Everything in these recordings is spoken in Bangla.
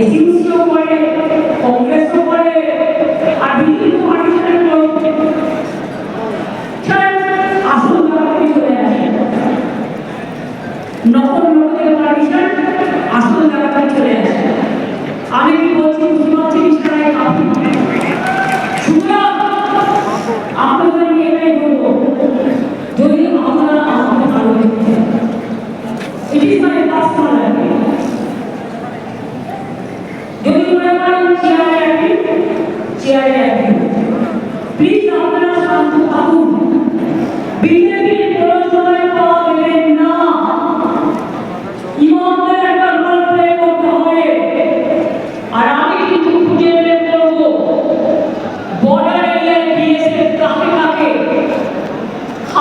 এসিউসিও করে, কংগ্রেসও করে, আর বিভিন্ন পাকিস্তানের লোক আসল জায়গাতে চলে আসে। নকল নকলের পাকিস্তান আসল জায়গাতে চলে আসে। আমি কি বলছি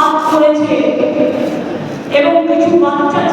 হাত ধরেছে এবং কিছু বাচ্চা